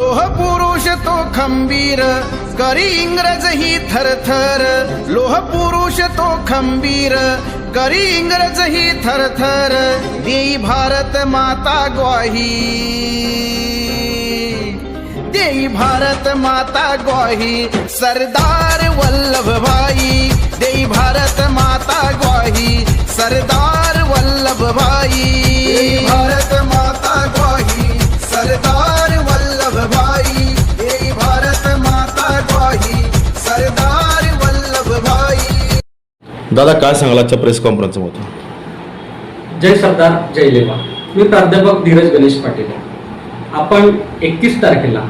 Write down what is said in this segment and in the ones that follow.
लोह पुरुष तो खंबीर करी इंग्रज ही थरथर. लोह पुरुष तो खंबीर करी इंग्रज ही थरथर. देई भारत माता ग्वाही. देई भारत माता ग्वाही. सरदार वल्लभ भाई. देई भारत माता ग्वाही. सरदार वल्लभ भाई. दादा काय सांगाल आजच्या प्रेस कॉन्फरन्समधून जय सरदार जय लेवा. मी प्राध्यापक धीरज गणेश पाटील आपण एकतीस तारखेला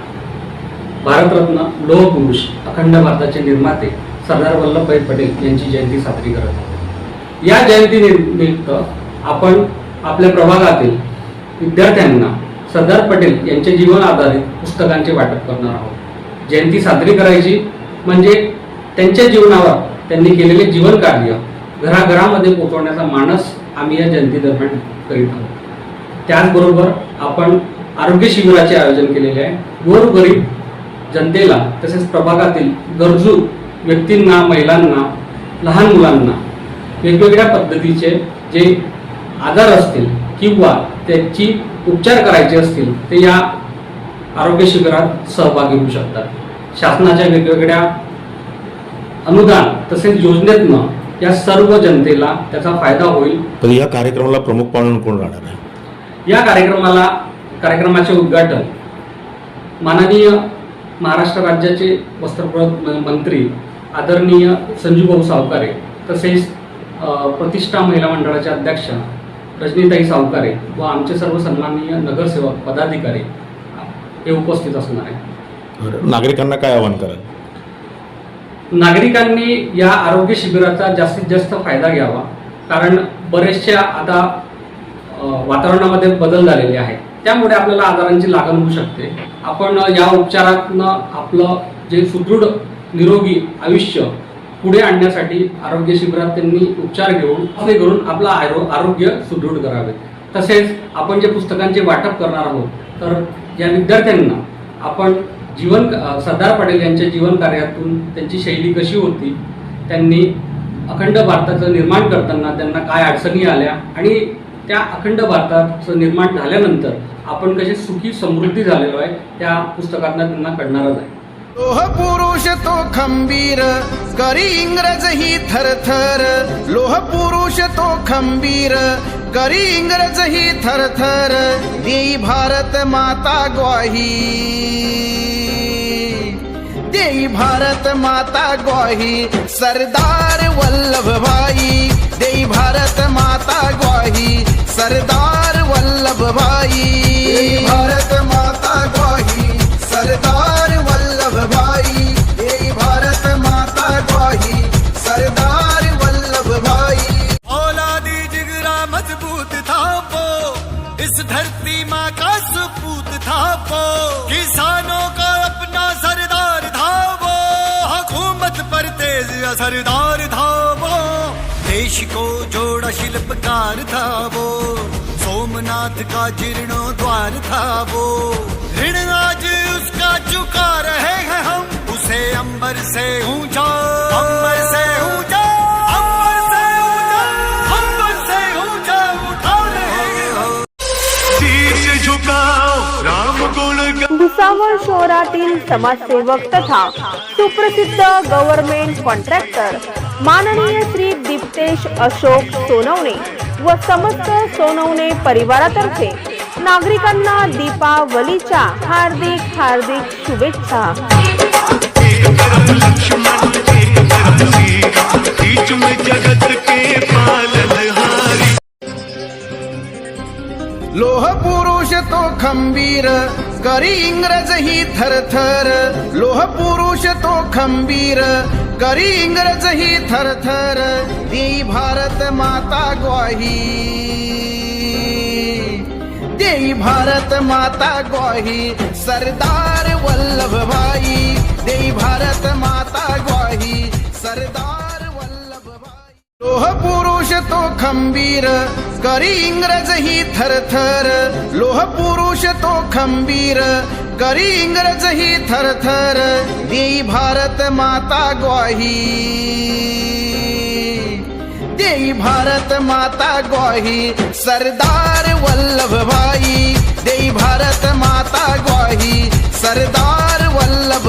भारतरत्न लोह पुरुष अखंड भारताचे निर्माते सरदार वल्लभभाई पटेल यांची जयंती साजरी करत आहोत. या जयंती निमित्त आपण आपल्या प्रभागातील विद्यार्थ्यांना सरदार पटेल यांचे जीवन आधारित पुस्तकांचे वाटप करणार आहोत. जयंती साजरी करायची म्हणजे त्यांच्या जीवनावर त्यांनी केलेले जीवन कार्य घराघरामध्ये पोहोचवण्याचा मानस आम्ही या जयंती दरम्यान करीत आहोत. त्याचबरोबर आपण आरोग्य शिबिराचे आयोजन केलेले आहे. गोरगरीब जनतेला तसेच प्रभागातील गरजू व्यक्तींना महिलांना लहान मुलांना वेगवेगळ्या पद्धतीचे जे आजार असतील किंवा त्याची उपचार करायचे असतील ते या आरोग्य शिबिरात सहभागी होऊ शकतात. शासनाच्या वेगवेगळ्या अनुदान तसेच योजनेतनं या सर्व जनतेला त्याचा फायदा होईल. तर या कार्यक्रमाला प्रमुख पाहुणे कोण राहणार आहे? या कार्यक्रमाला कार्यक्रमाचे उद्घाटन माननीय महाराष्ट्र राज्याचे वस्त्रप्रत मंत्री आदरणीय संजूभाऊ सावकारे तसेच प्रतिष्ठा महिला मंडळाच्या अध्यक्ष रजनीताई सावकारे व आमचे सर्व सन्माननीय नगरसेवक पदाधिकारी हे उपस्थित असणार आहे नागरिकांना काय आवाहन कराल? नागरिकांनी या आरोग्य शिबिराचा जास्तीत जास्त फायदा घ्यावा. कारण बरेचशा आता वातावरणामध्ये बदल झालेले आहेत. त्यामुळे आपल्याला आजारांची लागण होऊ शकते. आपण या उपचारातनं आपलं जे सुदृढ निरोगी आयुष्य पुढे आणण्यासाठी आरोग्य शिबिरात त्यांनी उपचार घेऊन असे करून आपलं आरो आरोग्य सुदृढ करावे. तसेच आपण जे पुस्तकांचे वाटप करणार आहोत तर या विद्यार्थ्यांना आपण जीवन सरदार पटेल यांच्या जीवन कार्यातून त्यांची शैली कशी होती त्यांनी अखंड भारताचं निर्माण करताना त्यांना काय अडचणी आल्या आणि त्या अखंड भारताचं निर्माण झाल्यानंतर आपण कसे सुखी समृद्धी झालेलो आहे त्या पुस्तकातनं त्यांना कळणारच आहे. लोह पुरुष तो खंबीर करी इंग्रज ही थरथर. लोह पुरुष तो खंबीर करी इंग्रज ही थरथर. देई भारत माता ग्वाही. देई भारत माता ग्वाही. सरदार वल्लभ भाई देई भारत माता ग्वाही. सरदार तेज असरदार था वो देश को जोड़ा शिल्पकार था वो सोमनाथ का जीर्णोद्वार था वो ऋण आज उसका चुका रहे हैं हम उसे अंबर से ऊंचा अंबर से ऊंचा भुसावळ शहरातील समाजसेवक तथा सुप्रसिद्ध गव्हर्नमेंट कॉन्ट्रॅक्टर माननीय श्री दीप्तेश अशोक सोनवणे व समस्त सोनवणे परिवारातर्फे नागरिकांना दीपावलीच्या हार्दिक हार्दिक शुभेच्छा. लोह पुरुष तो खंबीर करी इंग्रज ही थरथर लोह पुरुष तो खंबीर. करी इंग्रज ही थरथर देई भारत माता ग्वाही. देई भारत माता ग्वाही सरदार वल्लभ भाई. देई भारत माता ग्वाही सरदार वल्लभ भाई. लोह पुरुष तो खंबीर करी इंग्रज ही थरथर लोह पुरुष तो खंबीर. करी इंग्रज ही थरथर देई भारत माता ग्वाही. देई भारत माता ग्वाही सरदार वल्लभ भाई. देई भारत माता ग्वाही सरदार वल्लभ